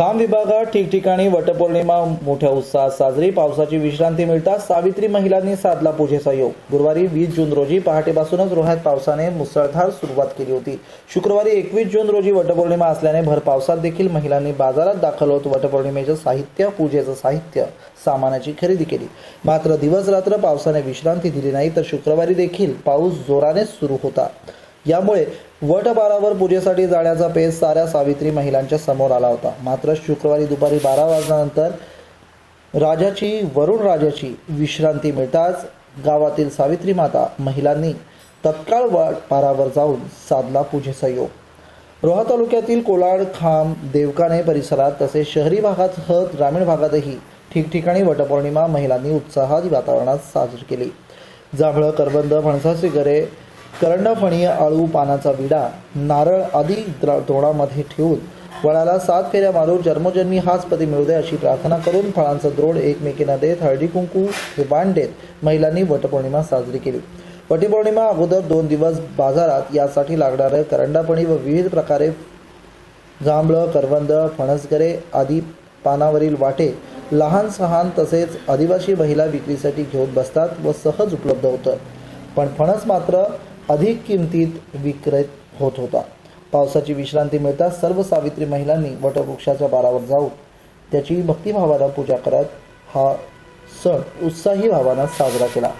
विभागात ठिकठिकाणी वटपौर्णिमा मोठ्या उत्साहात साजरी पावसाची विश्रांती मिळताच सावित्री महिलांनी साधला पूजेचा योग. गुरुवारी वीस जून रोजी पहाटेपासूनच रोह्यात पावसाने मुसळधार सुरुवात केली होती. शुक्रवारी एकवीस जून रोजी वटपौर्णिमा असल्याने भर पावसात देखील महिलांनी बाजारात दाखल होत वटपौर्णिमेचं साहित्य पूजेचं साहित्य सामानाची खरेदी केली. मात्र दिवस रात्र पावसाने विश्रांती दिली नाही तर शुक्रवारी देखील पाऊस जोराने सुरू होता. यामुळे वटबारावर पूजेसाठी जाण्याचा पेस साऱ्या सावित्री महिलांच्या समोर आला होता. मात्र शुक्रवारी दुपारी बारा वाजल्यानंतर राजाची वरुण राजाची विश्रांती मिळताच गावातील सावित्री माता महिलांनी तत्काळ वटपारावर जाऊन साधला पूजेचा योग. रोहा तालुक्यातील कोलाड खांब देवकाने परिसरात तसेच शहरी भागासह ग्रामीण भागातही ठिकठिकाणी वटपौर्णिमा महिलांनी उत्साहात वातावरणात साजरी केली. जांभळं करबंद फणसाचे गरे करंडफणी आळू पानाचा विडा नारळ आदी द्र- द्रोणामध्ये ठेवून वळाला सात फेऱ्या मारून जन्मोजन्मी हाच पती मिळू दे अशी प्रार्थना करून फळांचं द्रोड एकमेकींना देत हळदी कुंकू हे बाण देत महिलांनी वटपौर्णिमा साजरी केली. वटपौर्णिमा अगोदर दोन दिवस बाजारात यासाठी लागणारं करंडापणी व विविध प्रकारे जांभळं करवंद फणसगरे आदी पानावरील वाटे लहान सहान तसेच आदिवासी महिला विक्रीसाठी घेऊन बसतात व सहज उपलब्ध होतं. पण फणस मात्र अधिक किमतीत विक्रेत होत होता. पावसाची विश्रांती मिळताच सर्व सावित्री महिलांनी वटवृक्षाच्या बारावर जाऊन त्याची भक्तिभावानं पूजा करत हा सण उत्साही भावानं साजरा केला.